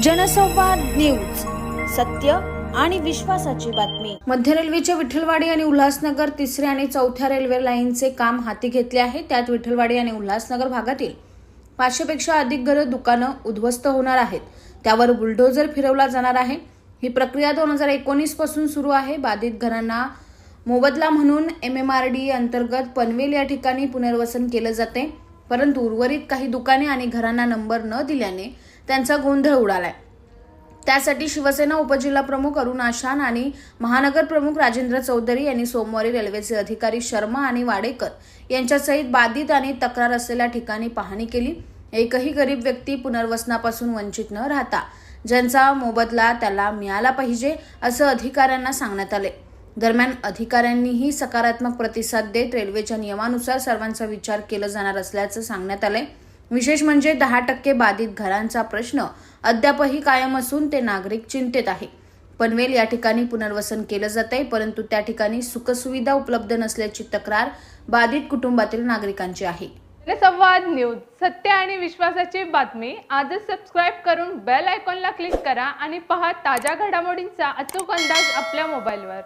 जनसंवाद न्यूज सत्य आणि विश्वासाची बातमी. मध्य रेल्वेच्या विठ्ठलवाडी आणि उल्हासनगर तिसऱ्या आणि चौथ्या रेल्वे लाईनचे काम हाती घेतले आहे. त्यात विठ्ठलवाडी आणि उल्हासनगर भागातील पाचशेपेक्षा अधिक घरं दुकानं उद्ध्वस्त होणार आहेत. त्यावर बुलडोझर फिरवला जाणार आहे. ही प्रक्रिया दोन हजार एकोणीसपासून सुरू आहे. बाधित घरांना मोबदला म्हणून एम एम आर डी अंतर्गत पनवेल या ठिकाणी पुनर्वसन केलं जाते. परंतु उर्वरित काही दुकाने आणि घरांना नंबर न दिल्याने त्यांचा गोंधळ उडालाय. त्यासाठी शिवसेना उपजिल्हा प्रमुख अरुण आशान आणि महानगर प्रमुख राजेंद्र चौधरी यांनी सोमवारी रेल्वेचे अधिकारी शर्मा आणि वाडेकर यांच्यासहित बाधित आणि तक्रार असलेल्या ठिकाणी पाहणी केली. एकही गरीब व्यक्ती पुनर्वसनापासून वंचित न राहता ज्यांचा मोबदला त्याला मिळाला पाहिजे असं अधिकाऱ्यांना सांगण्यात आले. दरम्यान अधिकाऱ्यांनीही सकारात्मक प्रतिसाद देत रेल्वेच्या नियमानुसार सर्वांचा विचार केला जाणार असल्याचं सांगण्यात आलंय. विशेष म्हणजे दहा टक्के बाधित घरांचा प्रश्न अद्यापही कायम असून ते नागरिक चिंतेत आहे. पनवेल या ठिकाणी पुनर्वसन केलं जात आहे परंतु त्या ठिकाणी सुखसुविधा उपलब्ध नसल्याची तक्रार बाधित कुटुंबातील नागरिकांची आहे. संवाद न्यूज सत्य आणि विश्वासाची बातमी आजच सबस्क्राईब करून बेल आयकॉनला क्लिक करा आणि पहा ताज्या घडामोडींचा अचूक अंदाज आपल्या मोबाईलवर